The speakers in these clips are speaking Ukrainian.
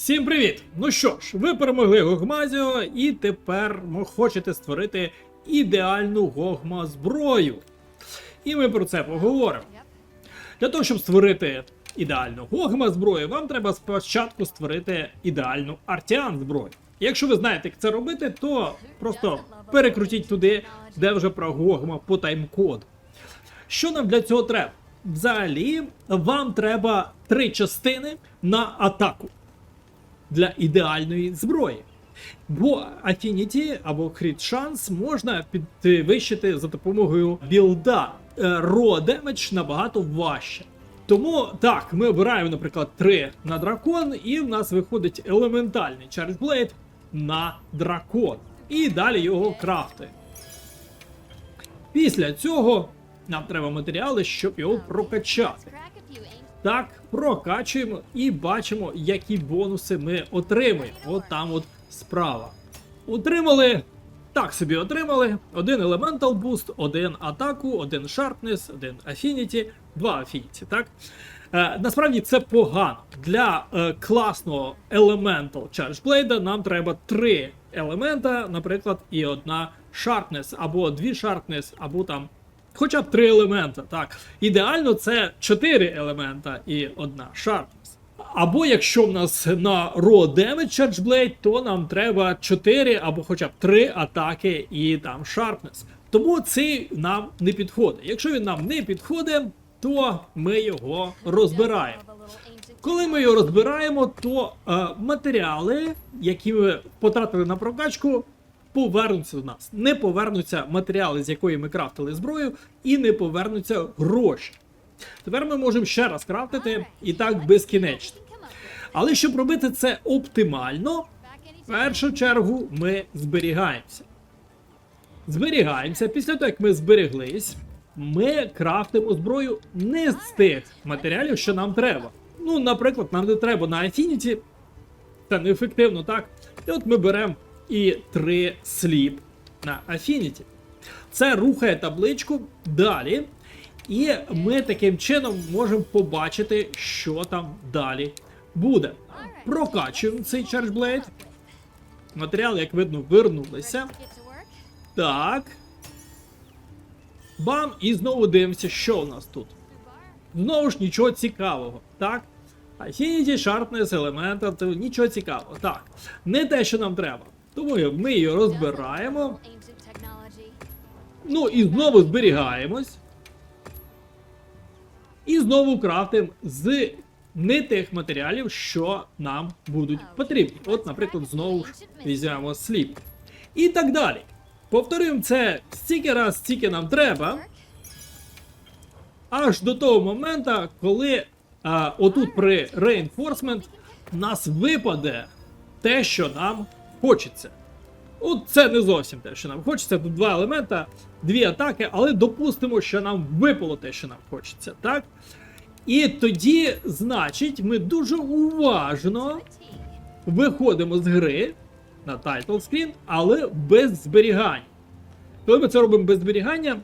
Всім привіт! Ну що ж, ви перемогли Гогмазіо і тепер хочете створити ідеальну Гогма зброю. І ми про це поговоримо. Для того, щоб створити ідеальну Гогма зброю, вам треба спочатку створити ідеальну Артіан зброю. Якщо ви знаєте, як це робити, то просто перекрутіть туди, де вже про Гогма по тайм-коду. Що нам для цього треба? Взагалі, вам треба три частини на атаку для ідеальної зброї. Бо Affinity або Crit Chance можна підвищити за допомогою білда. Е, Raw Damage набагато важче. Тому так, ми обираємо, наприклад, 3 на дракон, і в нас виходить елементальний Charge на дракон. І далі його крафтуємо. Після цього нам треба матеріали, щоб його прокачати. Так, прокачуємо і бачимо, які бонуси ми отримуємо. От там от справа. Отримали. Так собі отримали. Один Elemental Boost, один атаку, один Sharpness, один Affinity, два Affinity, так? Е, насправді це погано. Для е, класного Elemental Charge Blade нам треба три елемента, наприклад, і одна Sharpness, або дві Sharpness, або там Хоча б три елемента, так. Ідеально це чотири елемента і одна sharpness. Або якщо в нас на Raw Damage Charge Blade, то нам треба 4 або хоча б 3 атаки і там Sharpness. Тому цей нам не підходить. Якщо він нам не підходить, то ми його розбираємо. Коли ми його розбираємо, то е, матеріали, які ми потратили на прокачку, повернуться до нас. Не повернуться матеріали, з якої ми крафтили зброю, і не повернуться гроші. Тепер ми можемо ще раз крафтити і так безкінечно. Але щоб робити це оптимально, в першу чергу ми зберігаємося. Зберігаємося. Після того, як ми збереглись, ми крафтимо зброю не з тих матеріалів, що нам треба. Ну, наприклад, нам не треба на Affinity, це неефективно, так? І от ми беремо і 3 сліп на Affinity. Це рухає табличку далі. І ми таким чином можемо побачити, що там далі буде. Прокачуємо цей Blade. Матеріали, як видно, вернулися. Так. Бам! І знову дивимося, що у нас тут. Знову ж нічого цікавого. Так. Affinity, Sharpness, Elemental, нічого цікавого. Так. Не те, що нам треба. Тому ми її розбираємо. Ну і знову зберігаємось. І знову крафтимо з не тих матеріалів, що нам будуть потрібні. От, наприклад, знову ж візьмемо сліп. І так далі. Повторюємо це стільки раз, стільки нам треба, аж до того моменту, коли а, отут при Reinforcement нас випаде те, що нам хочеться. От це не зовсім те, що нам хочеться. Тут два елемента, дві атаки, але допустимо, що нам випало те, що нам хочеться, так? І тоді, значить, ми дуже уважно виходимо з гри на title screen, але без зберігань. Коли ми це робимо без зберігання,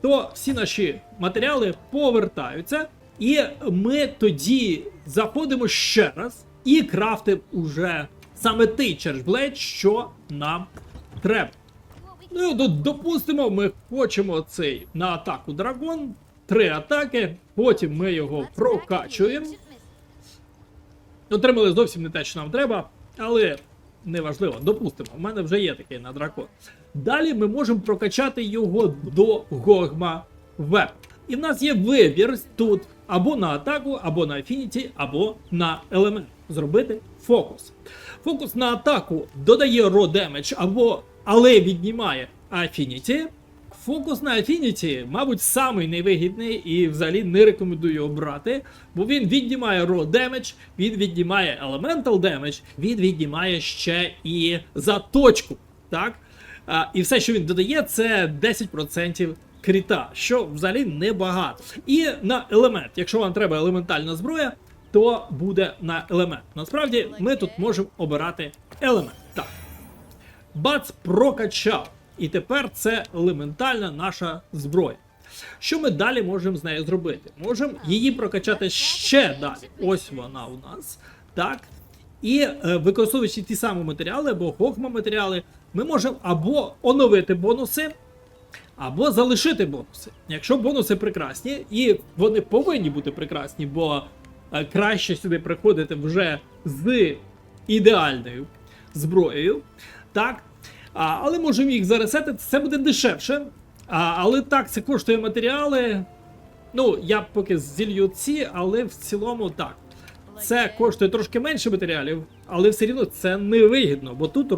то всі наші матеріали повертаються, і ми тоді заходимо ще раз і крафтимо уже саме той Charge що нам треба. Ну, допустимо, ми хочемо цей на атаку драгон, три атаки, потім ми його прокачуємо. Отримали зовсім не те, що нам треба, але неважливо, допустимо, у мене вже є такий на дракон. Далі ми можемо прокачати його до Гогма Веб. І в нас є вибір тут або на атаку, або на Affinity, або на елемент. Зробити фокус. Фокус на атаку додає Raw Damage, або, але віднімає Affinity. Фокус на Affinity, мабуть, самий невигідний і взагалі не рекомендую його брати, бо він віднімає Raw Damage, він віднімає Elemental Damage, він віднімає ще і заточку. Так? А, і все, що він додає, це 10% кріта, що взагалі небагато. І на елемент, якщо вам треба елементальна зброя, то буде на елемент. Насправді ми тут можемо обирати елемент. Так. Бац прокачав. І тепер це елементальна наша зброя. Що ми далі можемо з нею зробити? Можемо її прокачати ще далі. Ось вона у нас. Так. І е, використовуючи ті самі матеріали або гогма матеріали, ми можемо або оновити бонуси, або залишити бонуси. Якщо бонуси прекрасні, і вони повинні бути прекрасні, бо е, краще сюди приходити вже з ідеальною зброєю. Так. Але можемо їх заресетити, це буде дешевше. Але так, це коштує матеріали. Ну, я поки зілью ці, але в цілому так. Це коштує трошки менше матеріалів, але все рівно це невигідно, бо тут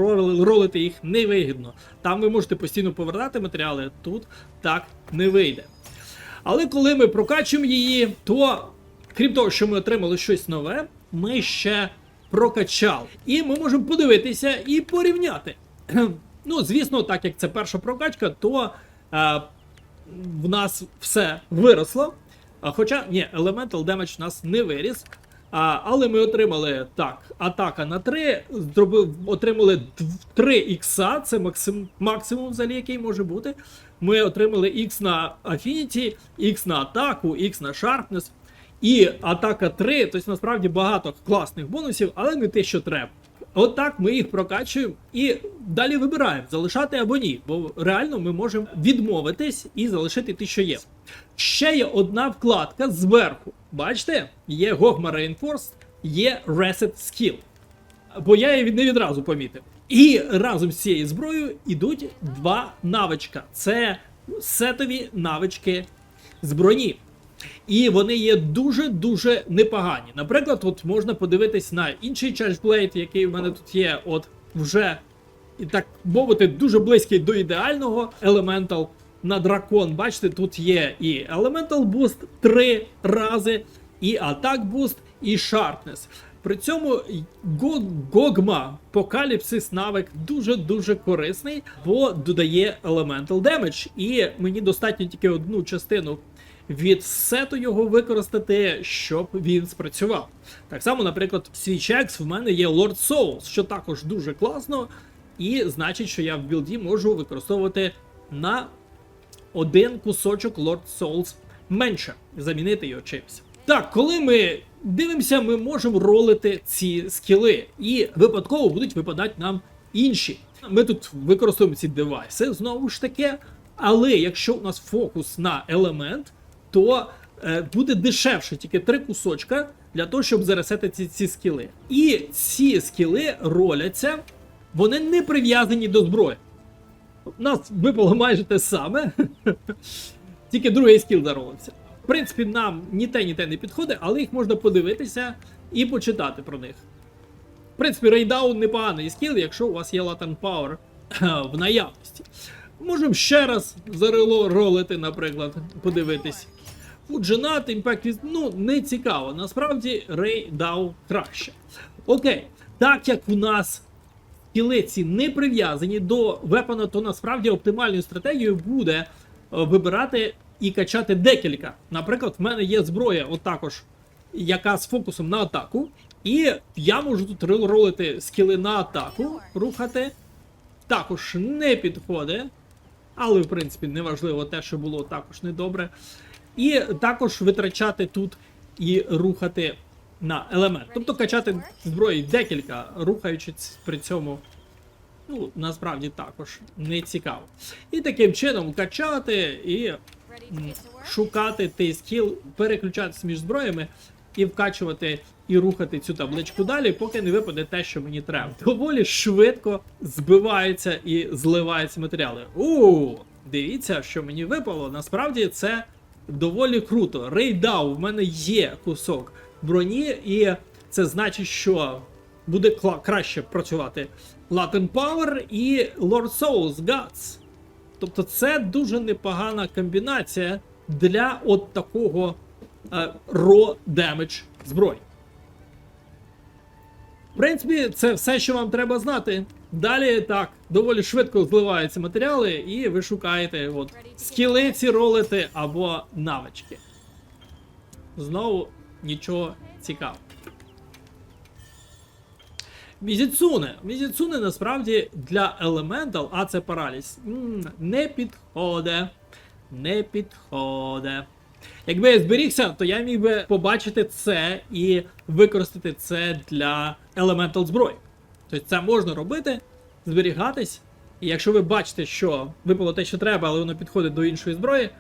ролити їх невигідно. Там ви можете постійно повертати матеріали, тут так не вийде. Але коли ми прокачуємо її, то крім того, що ми отримали щось нове, ми ще прокачали. І ми можемо подивитися і порівняти. Ну, звісно, так як це перша прокачка, то е, в нас все виросло. Хоча, ні, Elemental Damage у нас не виріс. А, але ми отримали так, атака на 3, зробив, отримали 3 ікса, це максим, максимум взагалі, який може бути. Ми отримали X на Affinity, X на атаку, X на Sharpness. І атака 3, тобто насправді багато класних бонусів, але не те, що треба. От ми їх прокачуємо і далі вибираємо, залишати або ні. Бо реально ми можемо відмовитись і залишити те, що є. Ще є одна вкладка зверху. Бачите? Є Gogma Reinforced, є Reset Skill. Бо я її не відразу помітив. І разом з цією зброєю йдуть два навичка. Це сетові навички з. І вони є дуже-дуже непогані. Наприклад, от можна подивитись на інший Chargeblade, який в мене тут є, от вже, так мовити, дуже близький до ідеального Elemental на дракон. Бачите, тут є і Elemental Boost три рази, і Attack Boost, і Sharpness. При цьому Гогма Покаліпсис навик дуже-дуже корисний, бо додає Elemental Damage. І мені достатньо тільки одну частину від сету його використати, щоб він спрацював. Так само, наприклад, в чекс в мене є Lord Souls, що також дуже класно, і значить, що я в білді можу використовувати на один кусочок Lord Souls менше, замінити його чимось. Так, коли ми дивимося, ми можемо ролити ці скіли, і випадково будуть випадати нам інші. Ми тут використовуємо ці девайси знову ж таки. Але якщо у нас фокус на елемент, то е, буде дешевше тільки три кусочка для того, щоб заресетити ці, ці скіли. І ці скіли роляться, вони не прив'язані до зброї. У нас випало майже те саме, тільки другий скіл заролився. В принципі, нам ні те, ні те не підходить, але їх можна подивитися і почитати про них. В принципі, рейдаун непоганий скіл, якщо у вас є Latent Power в наявності. Можемо ще раз заролити, наприклад, подивитись. Фуджинат, Impact Wist- ну, не цікаво. Насправді Рей дав краще. Окей, так як у нас скілеці не прив'язані до вепона, то насправді оптимальною стратегією буде е, вибирати і качати декілька. Наприклад, в мене є зброя, от яка з фокусом на атаку. І я можу тут рол- ролити скіли на атаку, рухати. Також не підходить. Але, в принципі, неважливо те, що було також недобре. І також витрачати тут і рухати на елемент. Тобто качати зброї декілька, рухаючись при цьому. Ну, насправді також не цікаво. І таким чином качати і шукати той скіл, переключатися між зброями і вкачувати і рухати цю табличку далі, поки не випаде те, що мені треба. Доволі швидко збиваються і зливаються матеріали. У, дивіться, що мені випало. Насправді це доволі круто. Рейдау, в мене є кусок броні, і це значить, що буде краще працювати Latin Power і Lord Souls Guts. Тобто це дуже непогана комбінація для от такого е, raw damage зброї. В принципі, це все, що вам треба знати. Далі так, доволі швидко зливаються матеріали, і ви шукаєте от, скіли ці ролити або навички. Знову нічого цікавого. Мізіцуне. Мізіцуне насправді для Elemental, а це параліс, не підходить. Не підходить. Якби я зберігся, то я міг би побачити це і використати це для Elemental зброї. Тобто це можна робити, зберігатись. І якщо ви бачите, що випало те, що треба, але воно підходить до іншої зброї,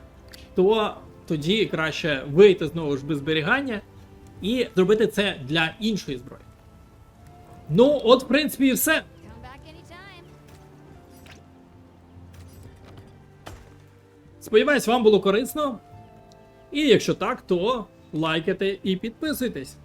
то тоді краще вийти знову ж без зберігання і зробити це для іншої зброї. Ну, от, в принципі, і все. Сподіваюсь, вам було корисно. І якщо так, то лайкайте і підписуйтесь.